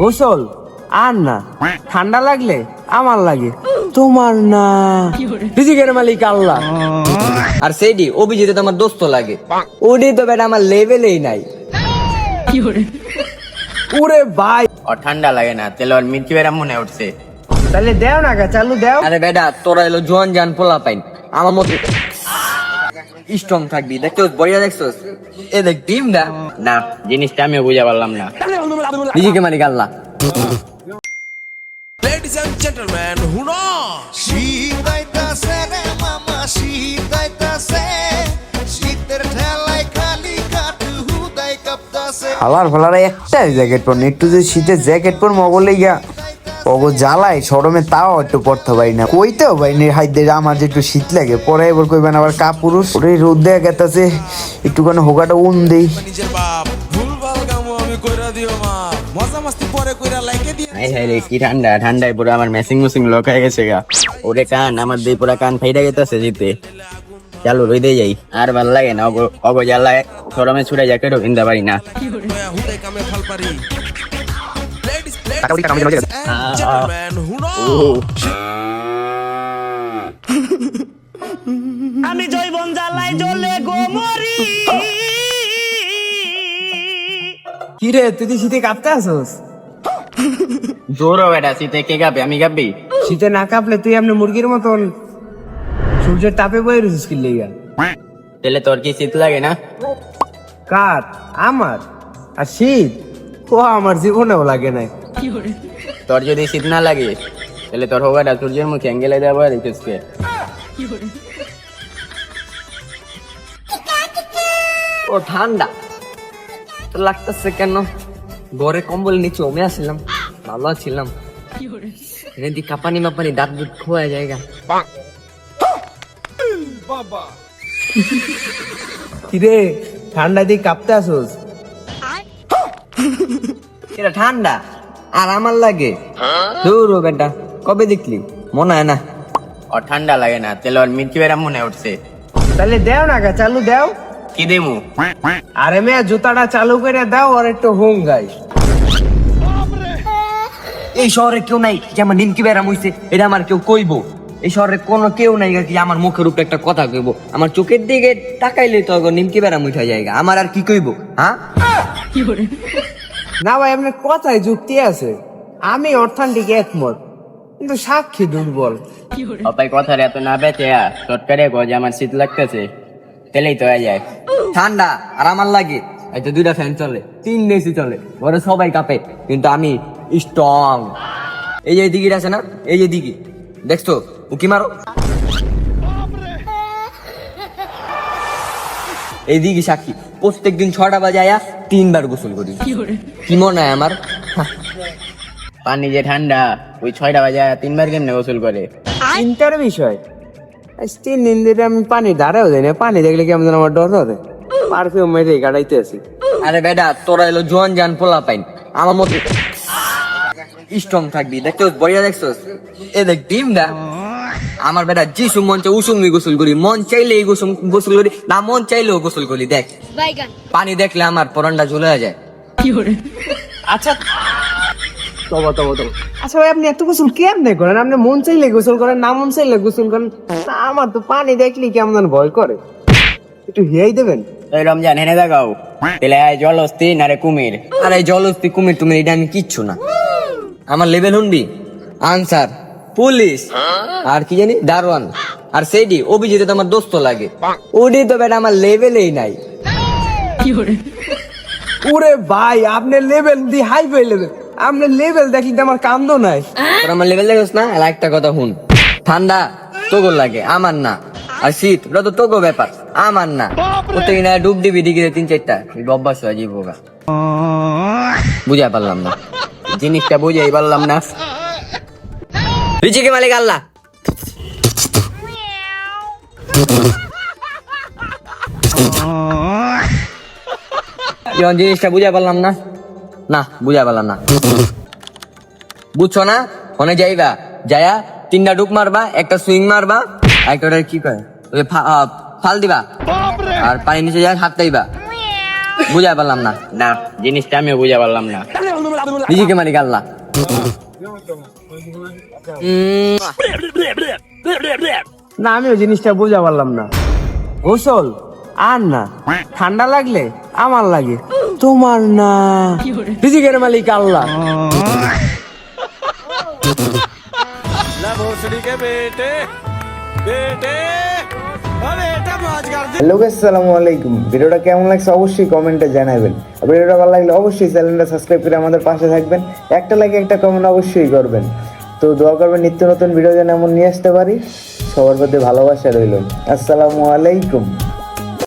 গোসল? আর না ঠান্ডা লাগলে আমার লাগে। তোমার না। রিজিকের মালিক আল্লাহ। আর সেইটি অভিজিৎ তো আমার দোস্ত লাগে। ওডি তো বেটা আমার লেভেলেই নাই। ওরে ভাই। ও ঠান্ডা লাগে না তেলে ওর মির্চি বেড়া মনে উঠছে। তাহলে দেও না গা চালু দেও। আরে বেটা তোরা এলো জোয়ান জান পোলা পাইন। আমার মতো স্ট্রং থাকবি দেখছোস বইয়া দেখছোস। এ দেখ দা না? জিনিসটা আমিও বুঝা পারলাম না। নিজেকে আল্লাহ Ladies and gentlemen, হুনো শীত আইতাছে রে মামা শীত আইতাছে শীতের ঠেলায় খালি কাটু হুদাই কাঁপতাছে। হালার ফালার একটা জ্যাকেট পর একটু যে শীতের জ্যাকেট পর মগলে গিয়া অগো জ্বালাই সরমে তাও একটু পড়তে পারি না। কইতেও পারি না হাইতে আমার যে একটু শীত লাগে। পরে এবার কইবেন আবার কাপুরুষ। ওরে রোদ দেয়া গেতাছে একটুখানি হোগাটা উন দেই। নিজের বাপ ভুলভাল কামো আমি কইরা দিও মা। মজা মাস্তি পরে কইরা লাইকে দিয়ে হাই হাই রে কি ঠান্ডা ঠান্ডায় পুরো আমার মেসিং মুসিং লোক হয়ে গেছে গা। ওরে কান আমার দিয়ে পুরা কান ফাইটা গেতেছে জিতে। চালু রই যাই আর ভালো লাগে না অগো অগো জ্বালায় সরমে ছুটে যাকে ঢোকিনতে পারি না। হুনো আমি জৈবন জ্বলে গো মরি। তুই তো শীতে কাঁপতে আসোস? জোরও বেটা শীতে কে গাবে আমি গাবি শীতে না কাঁপলে তুই এমনি মুরগির মতন সূর্যের তাপে বয়ে রয়েছিস কি লেগা? তাহলে তোর কি শীত লাগে না? কার? আমার? আর শীত? ও আমার জীবনেও লাগে নাই। তোর যদি শীত না লাগে তাহলে তোর হোগাটা সূর্যের মুখে অ্যাঙ্গেলে দেওয়া কে ও ঠান্ডা। তো লাগতেছে কেন? ঘরে কম্বল নিচে ওমে আসছিলাম ভালো ছিলাম। এনে কাপানি মাপানি দাঁত দুধ খোয়া জায়গা কি রে ঠান্ডা দিয়ে কাঁপতে আসোস? এটা ঠান্ডা আর আমার লাগে। দূর ও বেটা কবে দেখলি? মনে হয় না। ও ঠান্ডা লাগে না তাহলে ওর মির্চি বেড়া মনে উঠছে। তাহলে দেও না গা চালু দেও। কি দেমু আরে মেয়া জুতাটা চালু করে দাও আর একটু হোম গাই এই শহরে কেউ নাই যে আমার নিমকি বেড়াম হইছে এটা আমার কেউ কইবো। এই শহরে কোনো কেউ নাই কি আমার মুখের উপরে একটা কথা কইবো। আমার চোখের দিকে তাকাইলে তো নিমকি বেড়াম উঠা জায়গা আমার আর কি কইবো হ্যাঁ? না ভাই আপনার কথায় যুক্তি আছে। আমি অর্থান্তিক একমত কিন্তু সাক্ষী দুর্বল। অপায় কথার এত না বেঁচে চটকারে গো যে আমার শীত লাগতেছে তেলেই তো যায়। ঠান্ডা আর আমার লাগে এই তো দুইটা ফ্যান চলে তিন এসি চলে ঘরে সবাই কাঁপে কিন্তু আমি স্ট্রং এই যে দিঘির আছে না? এই যে দিঘি। দেখছ? উকি মারো। এই দিঘি সাক্ষী। প্রত্যেক দিন ছটা বাজে আয়া তিনবার গোসল করি। কি মনে হয় আমার? পানি যে ঠান্ডা ওই ছয়টা বাজে আয়া তিনবার কেমনে গোসল করে? চিন্তার বিষয়। আজ তিন দিন ধরে আমি পানি দাঁড়াও যাই না পানি দেখলে কেমন আমার ডর ধরে? পারফিউম মেরে গাড়াইতে আছি। আরে বেটা তোরা এলো জোয়ান জান পোলা পাইন। আমার মতো স্ট্রং থাকবি দেখছোস? বইয়া দেখছোস? এ দেখ ডিম দা। আমার বেটা যিশু মন চাই উসুমি গোসল করি মন চাইলে গোসল গোসল করি না মন চাইলেও গোসল করি দেখ। পানি দেখলে আমার পরানটা ঝুলে যায়। আচ্ছা। তবো তবো তবো। আচ্ছা ভাই আপনি এত গোসল কেমনে করেন? আপনি মন চাইলে গোসল করেন না মন চাইলে গোসল করেন? আমার তো পানি দেখলি কেমন ভয় করে? একটু হিয়াই দেবেন। ওই রমজান হেনে দেখাও। তাহলে আয় জল অস্তি না রে কুমির। আর এই জলস্তি কুমির টুমির এটা আমি কিচ্ছু না। আমার লেভেল হুনবি আনসার পুলিশ। আর কি জানি দারোয়ান। আর সেইডি অভিজিৎ তো আমার দোস্ত লাগে। ওডি তো বেটা আমার লেভেলেই নাই। ওরে? ভাই আপনি level the hi fi level আপনি লেভেল দেখলি তো আমার কান্দ নাই। তোর আমার লেভেল দেখিস না? আর একটা কথা হুন ঠান্ডা তোগো লাগে আমার না। আর শীত ওটা তো তোগো ব্যাপার আমার না। প্রত্যেক না ডুব দিবি দিকে তিন চারটা। এই অভ্যাস হয়ে যাব গা। বুঝা পারলাম না। জিনিসটা বুঝাই পারলাম না। রিজিকে মালিক আল্লাহ। জিনিসটা বুঝা পারলাম না না বুঝা পারলাম না। বুঝছ না? ওখানে যাইবা যায়া তিনটা ডুক মারবা একটা সুইং মারবা আর একটা কি কয়? ওই ফাল দিবা। আর পানি নিচে যায় হাত দিবা বুঝা পারলাম না। না জিনিসটা আমিও বুঝা পারলাম না। রিজিকে মালিক আল্লাহ। না আমি ওই জিনিসটা বুঝা পারলাম না। গোসল? আর না। ঠান্ডা লাগলে আমার লাগে। তোমার না। রিজিকের মালিক আল্লাহ। হ্যালো আসসালামু আলাইকুম। ভিডিওটা কেমন লাগছে অবশ্যই কমেন্টে জানাবেন। ভিডিওটা ভালো লাগলে অবশ্যই চ্যানেলটা সাবস্ক্রাইব করে আমাদের পাশে থাকবেন। একটা লাইক একটা কমেন্ট অবশ্যই করবেন। তো দোয়া করবেন, নিত্য নতুন ভিডিও যেন এমন নিয়ে আসতে পারি। সবার প্রতি ভালোবাসা রইল। আসসালামু আলাইকুম।